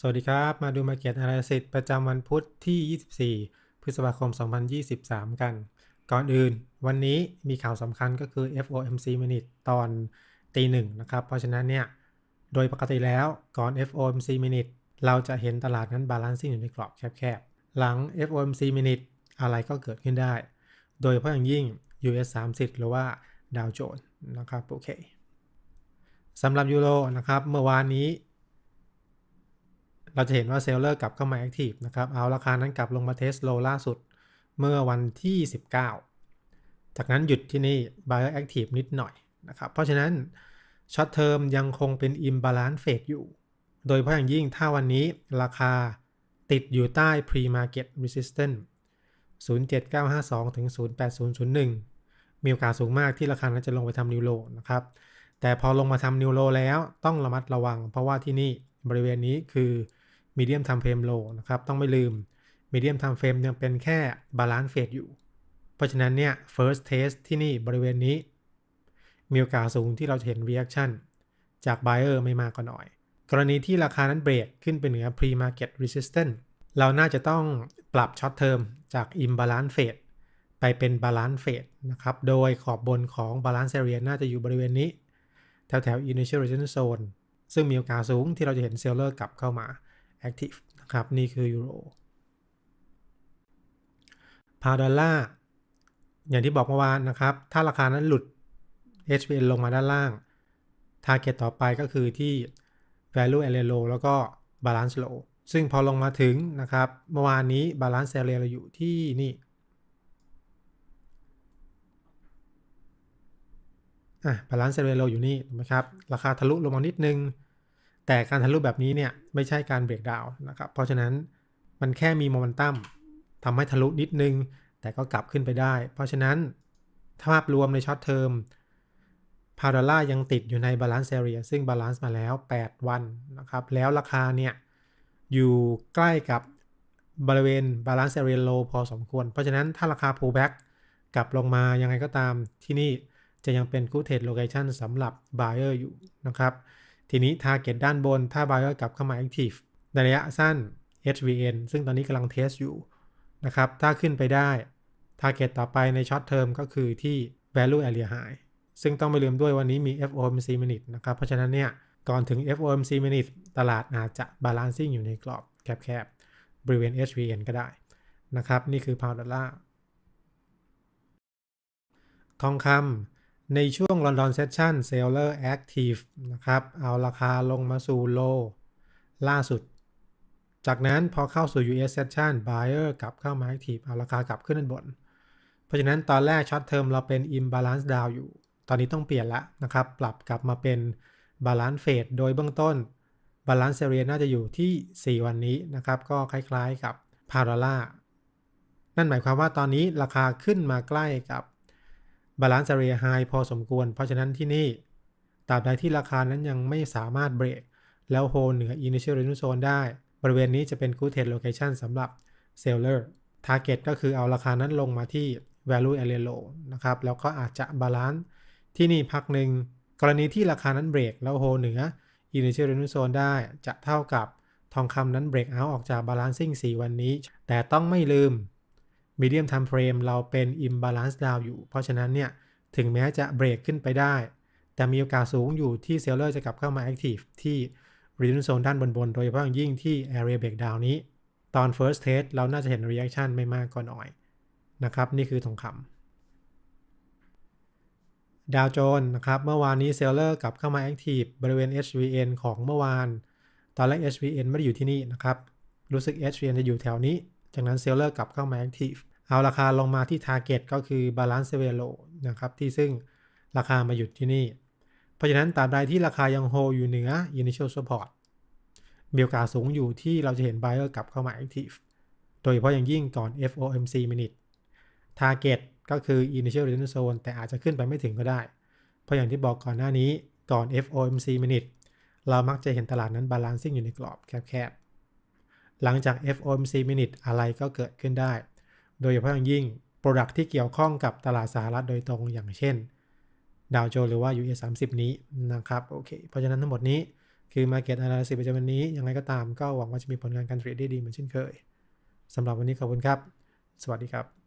สวัสดีครับ มาดู Market Analysis ประจำวันพุธที่ 24 พฤษภาคม 2023 กัน ก่อนอื่น วันนี้มีข่าวสำคัญก็คือ FOMC Minute ตอนตีหนึ่งนะครับ เพราะฉะนั้นเนี่ย โดยปกติแล้วก่อน FOMC Minute เราจะเห็นตลาดนั้น balancing อยู่ในกรอบแคบๆ หลัง FOMC Minute อะไรก็เกิดขึ้นได้ โดยเฉพาะอย่างยิ่ง US 30 หรือว่าดาวโจนส์นะครับโอเคสำหรับยูโรนะครับเมื่อวานนี้ เราจะเห็นว่าเซลเลอร์กลับเข้ามาแอคทีฟนะครับ เอาราคานั้นกลับลงมาเทสโลล่าสุดเมื่อวันที่ 19 จากนั้นหยุดที่นี่ Buyer Active นิดหน่อยนะครับ เพราะฉะนั้นช็อตเทอมยังคงเป็น Imbalance Phase อยู่ โดยเฉพาะอย่างยิ่งถ้าวันนี้ราคาติดอยู่ใต้ Pre-Market Resistance 07952 ถึง 08001 มีโอกาสสูงมากที่ราคานั้นจะลงไปทำนิวโลนะครับ แต่พอลงมาทำนิวโลแล้วต้องระมัดระวัง เพราะว่าที่นี่บริเวณนี้คือ Medium Time Frame Low นะครับ ต้องไม่ลืม Medium Time Frame ยังเป็นแค่ Balance Phase อยู่ เพราะฉะนั้นเนี่ย First Test ที่นี่บริเวณนี้ มีโอกาสสูงที่เราจะเห็น Reaction จาก Buyer ไม่มากก็น้อย กรณีที่ราคานั้นเบรกขึ้นไปเหนือ Pre-Market Resistance เราน่าจะต้องปรับ Short Term จาก Imbalance Phase ไปเป็น Balance Phase นะครับ โดยขอบบนของ Balance Area น่าจะอยู่บริเวณนี้ แถวแถว Initial Resistance Zone ซึ่งมีโอกาสสูงที่เราจะเห็นเซลเลอร์กลับเข้ามา Active นะครับ นี่คือยูโรพาดอลลาร์อย่างที่บอกเมื่อวานนะครับ ถ้าราคานั้นหลุด HBN ลงมาด้านล่าง Target ต่อไปก็คือที่ Value Area Low แล้วก็ Balance Low ซึ่งพอลงมาถึงนะครับ เมื่อวานนี้ Balance Area เราอยู่ที่นี่อะ Balance Area Low อยู่นี่ถูกไหมครับ ราคาทะลุลงมานิดนึง แต่การทะลุแบบนี้เนี่ยไม่ใช่การเบรกดาวนะครับ เพราะฉะนั้นมันแค่มีโมเมนตัมทำให้ทะลุนิดนึง แต่ก็กลับขึ้นไปได้ เพราะฉะนั้นภาพรวมในช็อตเทอมพาวดอลลายังติดอยู่ในบาลานซ์เรียซึ่งบาลานซ์มาแล้ว 8 วันนะครับ แล้วราคาเนี่ย อยู่ใกล้กับบริเวณบาลานซ์เรียโลพอสมควร เพราะฉะนั้นถ้าราคา pullback กลับลงมายังไงก็ตามที่นี่จะยังเป็น good trade location สำหรับ buyer อยู่นะครับ ทีนี้ target ด้านบนถ้า buyer กลับเข้ามา active ในระยะสั้น HVN ซึ่งตอนนี้กำลังเทสอยู่นะครับ ถ้าขึ้นไปได้ target ต่อไปใน short term ก็คือที่ value area high ซึ่งต้องไม่ลืมด้วยวันนี้มี FOMC minute นะครับ เพราะฉะนั้นเนี่ย ก่อนถึง FOMC minute ตลาดอาจจะ balancing อยู่ในกรอบแคบๆ บริเวณ HVN ก็ได้นะครับ นี่คือ pound dollar ทองคำ ในช่วง London Session Seller Active นะครับ เอาราคาลงมาสู่ low ล่าสุด จากนั้นพอเข้าสู่ US Session Buyer กลับเข้ามา Active เอาราคากลับขึ้นด้านบน เพราะฉะนั้นตอนแรก Short Term เราเป็น Imbalance Down อยู่ ตอนนี้ต้องเปลี่ยนละนะครับ ปรับกลับมาเป็น Balance Phase โดยเบื้องต้น Balance Area น่าจะอยู่ที่ 4 วันนี้นะครับ ก็คล้ายๆกับ p a r a l a นั่นหมายความว่าตอนนี้ราคาขึ้นมาใกล้กับ Balance Area High พอสมควร เพราะฉะนั้นที่นี่ตราบใดที่ราคานั้นยังไม่สามารถเบรก แล้วโฮเหนือ Initial Resistance Zone ได้ บริเวณนี้จะเป็น Good Trade Location สำหรับ Seller Target ก็คือเอาราคานั้นลงมาที่ Value Area Low นะครับ แล้วก็อาจจะบาลานซ์ที่นี่พักหนึ่ง กรณีที่ราคานั้นเบรก แล้วโฮเหนือ Initial Resistance Zone ได้ จะเท่ากับทองคำนั้นเบรกเอาออกจาก Balancing 4 วันนี้ แต่ต้องไม่ลืม Medium Time Frame เราเป็น Imbalance Down อยู่ เพราะฉะนั้นเนี่ย ถึงแม้จะเบรกขึ้นไปได้ แต่มีโอกาสสูงอยู่ที่เซลเลอร์จะกลับเข้ามา Active ที่ Resistance Zone ด้านบน ๆ โดยเฉพาะอย่างยิ่งที่ Area Breakdown นี้ ตอน First Test เราน่าจะเห็น Reaction ไม่มากก็น้อยนะครับ นี่คือทองคำดาวโจน์นะครับ เมื่อวานนี้เซลเลอร์กลับเข้ามา Active บริเวณ HVN ของเมื่อวาน ตอนแรก HVN ไม่ได้อยู่ที่นี่นะครับ รู้สึก HVN จะอยู่แถวนี้ จากนั้นเซลเลอร์กลับเข้ามา Active เอาราคาลงมาที่ Target ก็คือ Balance Area Low นะครับ ที่ซึ่งราคามาหยุดที่นี่ เพราะฉะนั้นตราบใดที่ราคายังโฮอยู่เหนือ Initial Support มีโอกาสสูงอยู่ที่เราจะเห็น Buyer กลับเข้ามา Active โดยเฉพาะอย่างยิ่งก่อน FOMC Minute Target ก็คือ Initial Resistance Zone แต่อาจจะขึ้นไปไม่ถึงก็ได้ เพราะอย่างที่บอกก่อนหน้านี้ก่อน FOMC Minute เรามักจะเห็นตลาดนั้น Balancing อยู่ในกรอบแคบๆ หลังจาก FOMC Minute อะไรก็เกิดขึ้นได้ โดยเฉพาะอย่างยิ่ง Product ที่เกี่ยวข้องกับตลาดสหรัฐโดยตรงอย่างเช่นดาวโจนส์หรือว่า US 30 นี้นะครับโอเคเพราะฉะนั้นทั้งหมดนี้คือ Market Analysis ประจำวันนี้ ยังไงก็ตามก็หวังว่าจะมีผลงานการเทรดได้ดีเหมือนเช่นเคยสำหรับวันนี้ขอบคุณครับ สวัสดีครับ